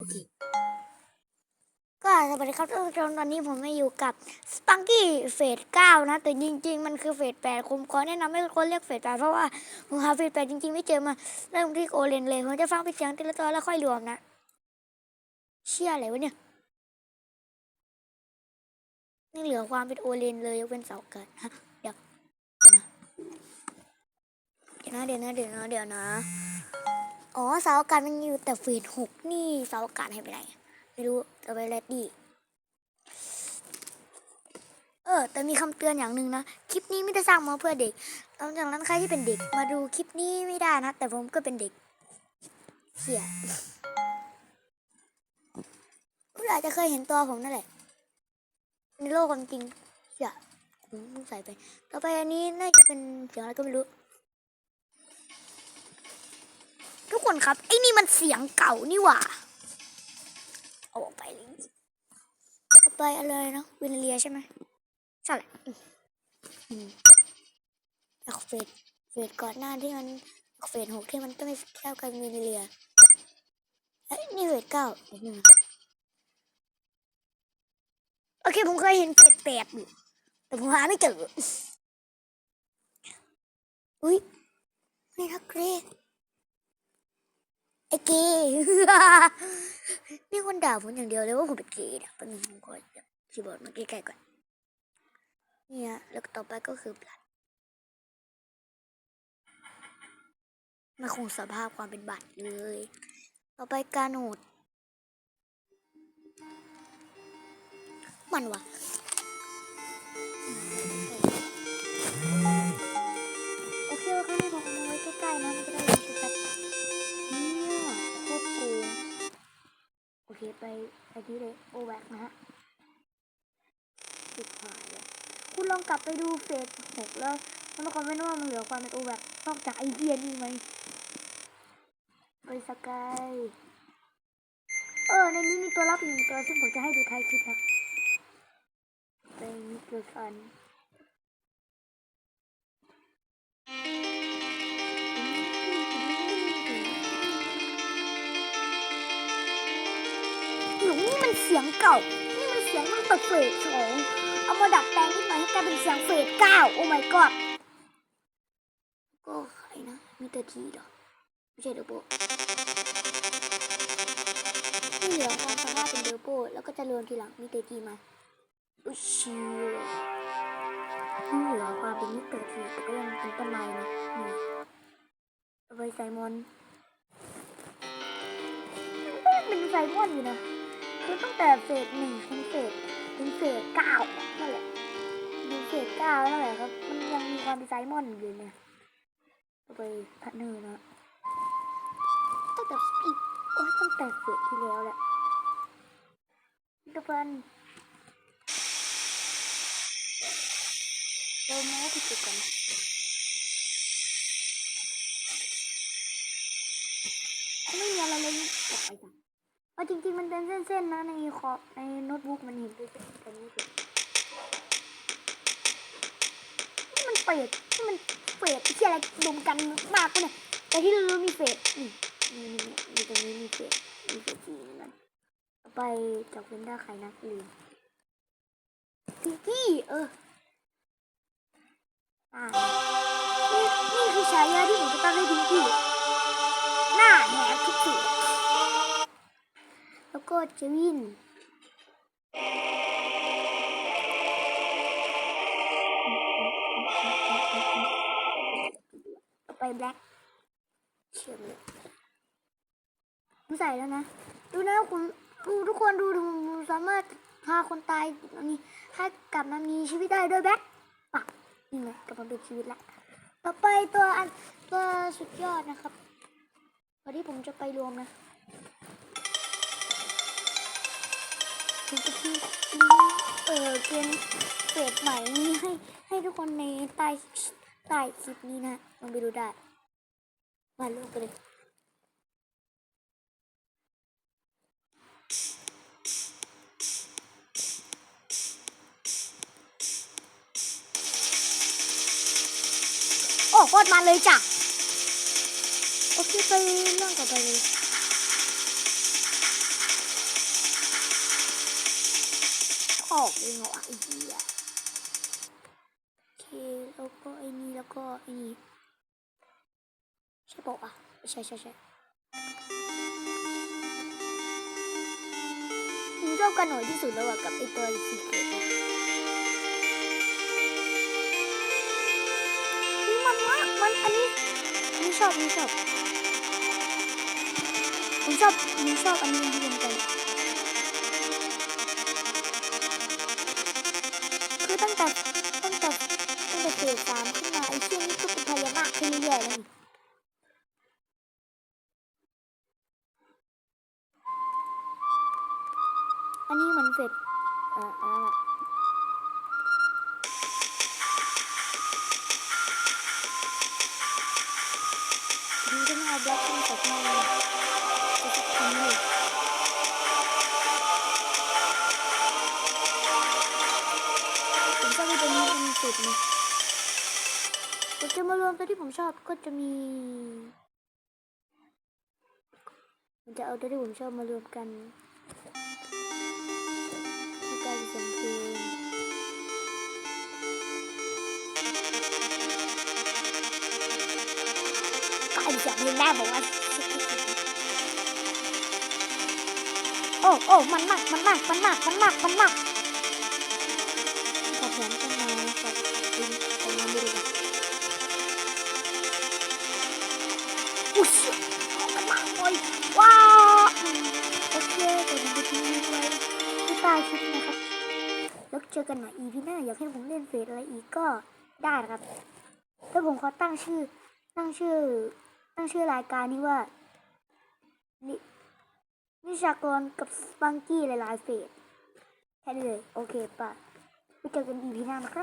โอเคก็สวัสดีครับท่านผู้ชมตอนนี้ผมมาอยู่กับสปังกี้เฟสเก้านะ แต่จริง ๆ มันคือเฟสแปดผมขอแนะนำให้ทุกคนเรียกเฟสแปดเพราะว่าผมหาเฟสแปดจริง ๆ ไม่เจอมาเริ่มที่โอเลนเลยผมจะฟังเป็นเสียงทีละตัวแล้วค่อยรวมนะ เชื่ออะไรวะเนี่ยนี่เหลือความเป็นโอเลนเลยยกเป็นเสาเกิดฮะเดี๋ยวนะเดี๋ยวนะเดี๋ยวนะเดี๋ยวนะเดี๋ยวนะ อ๋อเสาอากาศมันอยู่แต่เฟสหกนี่เสาอากาศให้ไปไหนไม่รู้จะไปแรดดี้เออแต่มีคำเตือนอย่างหนึ่งนะ คลิปนี้ไม่ได้สร้างมาเพื่อเด็กหลังจากนั้นใครที่เป็นเด็กมาดูคลิปนี้ไม่ได้นะ แต่ผมก็เป็นเด็กเขี่ยคุณอาจจะเคยเห็นตัวผมนั่นแหละ ในโลกความจริงเขี่ยผมเพิ่งใส่ไป ต่อไปอันนี้น่าจะเป็นเสียงอะไรก็ไม่รู้ ทุกคนครับ ไอ้นี่มันเสียงเก่านี่หว่า เอาออกไปเลยต่อไปอะไรนะวินเลียใช่ไหมใช่แหละอืมอืมจากเฟสเฟสก่อนหน้าที่มันเฟสหกที่มันก็ไม่เท่ากันวินเลียเอ้ยนี่เฟสเก้าวโอเคผมเคยเห็นเฟสแปดอยู่แต่ผมหาไม่เจออุ้ยไม่ทักเกรด ไอ้เกย์ มีคนด่าผมอย่างเดียวเลยว่าผมเป็นเกย์อะเป็นผมขอคีย์บอร์ดมาใกล้ๆก่อน เนี่ยแล้วต่อไปก็คือบลัดมาคงสภาพความเป็นบัตรเลย ต่อไปการโหดมันวะโอเคโอเคนี่ผมเอาไว้ใกล้ๆนะจะได้ เคไปไปที่เลยโอแวกนะฮะสุดท้ายเลยคุณลองกลับไปดูเฟสหกแล้วแล้วมาคอมเมนต์ว่ามันเหลือความเป็นโอแวกนอกจากไอเดียนี่ไหมไปสกายเออในนี้มีตัวรับอีกหนึ่งตัวซึ่งผมจะให้ดูท้ายคลิปนะไปมิสเตอร์ซัน มันเสียงเก่า นี่มันเสียงตั้งแต่เฟสสองเอามาดัดแปลงนิดหน่อยให้กลายเป็นเสียงเฟสเก้าโอ้ my god ก็ใครนะ มีแต่ทีเหรอ ไม่ใช่เดอโบที่เหลือความสามารถเป็นเดอโบแล้วก็จะรวมทีหลังมีแต่ทีมาอุยชิวที่เหลือความเป็นมิเตอร์ทีแต่ก็ยังเป็นต้นไม้นะนี่เอาไปไซมอนก็ยังเป็นไซมอนอยู่นะ คือตั้งแต่เฟสหนึ่งถึงเฟสถึงเฟสเก้านั่นแหละถึงเฟสเก้านั่นแหละครับ มันยังมีความเป็นไซมอนอยู่เลยเอาไปพัฒเนอร์นะตั้งแต่อีกโอ้ยตั้งแต่เฟสที่แล้วแหละทุกคนเรามาที่จุดกัน จริงๆมันเป็นเส้นๆนะในคอในโน้ตบุ๊กมันเห็นด้วยแต่นี่เป็นนี่มันเฟดนี่มันเฟดที่อะไรรวมกันมากเนี่ยแต่ที่เรู้มีเฟดนี่มีมีมีตรงนี้มีเศษมีเศษสีนั่นต่อไปจากเวนด้าใครนะลืมพิงกี้เอออ่านี่นี่คือฉายาที่ผมจะตั้งให้พิงกี้ แล้วก็เจวินต่อไปแบล็คเชื่อมเลยผมใส่แล้วนะ ดูนะคุณดูทุกคนดูดูสามารถพาคนตายอันนี้ให้กลับมามีชีวิตได้ด้วยแบ็คปักนี่ไงกลับมาเป็นชีวิตละต่อไปตัวอันตัวสุดยอดนะครับวันที่ผมจะไปรวมนะ ผมจะทิ้เออเกมเฟสใหม่นี้ให้ให้ทุกคนในใต้ใต้คลิปนี้นะลองไปดูได้มาลงไปเลยโอ้โคตรมันเลยจ้ะ โอเคไปเรื่องต่อไปเลย ออกเองเหรอไอ้เหี้ยโอเคแล้วก็ไอ้นี่แล้วก็ไอ้นี่ใช่ปะวะใช่ใช่ใช่ผมชอบกันหน่อยที่สุดแล้วอะกับไอ้ตัวสีเขียวนี่มันมากมันอันนี้อันนี้ชอบอันนี้ชอบผมชอบผมชอบอันนี้ที่เป็นกัน ตั้งแต่ตั้งแต่ตั้งแต่เกิดสามขึ้นมาไอ้เชี่ยนี่ก็เป็นพญานาคขึ้นเรื่อยๆแล้วนี่อันนี้มันเสร็จเอ่ออะไรอดีก็ไม่เอาบล็อกขึ้นจากมา สุดเลยผมจะมารวมตัวที่ผมชอบก็จะมีผมจะเอาตัวที่ผมชอบมารวมกันการเสียงเพลงก็ไอเสียงเพลงแรกบอกว่าโอ้โอ้มันมากมันมากมันมากมันมากมันมากขอแถมต้นไม้กับ อุ้ยมันมากเลยว้าวโอเคเดี๋ยวผมจะทิ้งไว้ที่ใต้คลิปนะครับแล้วเจอกันใหม่ EP หน้าอยากให้ผมเล่นเฟซอะไรอีกก็ได้นะครับถ้าผมขอตั้งชื่อ ตั้งชื่อ ตั้งชื่อรายการนี้ว่านินิชากรกับสปังกี้หลายๆเฟสแค่นี้เลย โอเคป่ะไปเจอกันอีพีหน้านะครับ